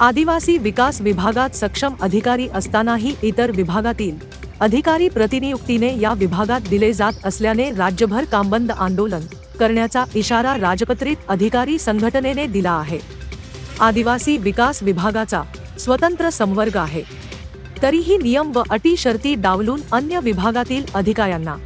आदिवासी विकास विभागात सक्षम अधिकारी असतानाही इतर विभागातील अधिकारी प्रतिनियुक्तीने या विभागात दिले जात असल्याने राज्यभर कामबंद आंदोलन करण्याचा इशारा राजपत्रित अधिकारी संघटनेने दिला आहे. आदिवासी विकास विभागाचा स्वतंत्र संवर्ग आहे. तरीही नियम व अटी शर्ती डावलून अन्य विभागातील अधिकाऱ्यांना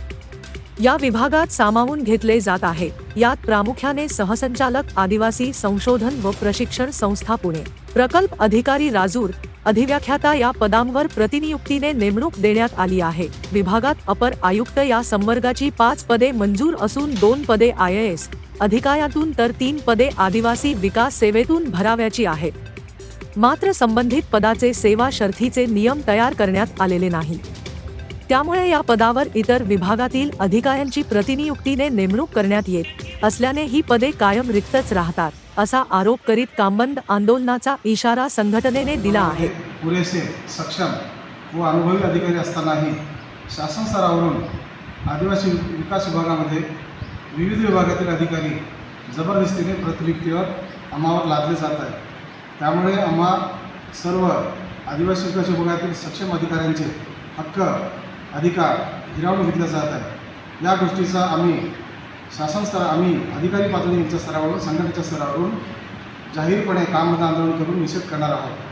या विभागात सामावून घेतले जात आहे. यात प्रामुख्याने सहसंचालक आदिवासी संशोधन व प्रशिक्षण संस्था पुणे. प्रकल्प अधिकारी राजूर अधिव्याख्याता या पदांवर प्रतिनियुक्तीने नेमणूक देण्यात आली आहे. विभागात अपर आयुक्त या संवर्गाची पाच पदे मंजूर असून दोन पदे आय एस अधिकाऱ्यातून तर तीन पदे आदिवासी विकास सेवेतून भराव्याची आहेत मात्र संबंधित पदाचे सेवा शर्थीचे नियम तयार करण्यात आलेले नाही. त्यामुळे या पदावर इतर विभागातील अधिकाऱ्यांची प्रतिनियुक्तीने नेमणूक करण्यात येत असल्याने ही पदे कायम रिक्तच राहतात असा आरोप करीत कामबंद आंदोलनाचा इशारा संघटनेने दिला आहे. पुरेसे सक्षम व अनुभवी अधिकारी असतानाही शासन स्तरावरून आदिवासी विकास विभागामध्ये विविध विभागातील अधिकारी जबरदस्तीने प्रतिनियुक्तीवर आम्हावर लादले जात आहे त्यामुळे आम्हा सर्व आदिवासी विकास विभागातील सक्षम अधिकाऱ्यांचे हक्क अधिकार हिरावून घेतला जात आहे. या गोष्टीचा आम्ही शासन स्तर आम्ही अधिकारी पातळीच्या स्तरावरून संघटनेच्या स्तरावरून जाहीरपणे कामबंद आंदोलन करून निषेध करणार आहोत.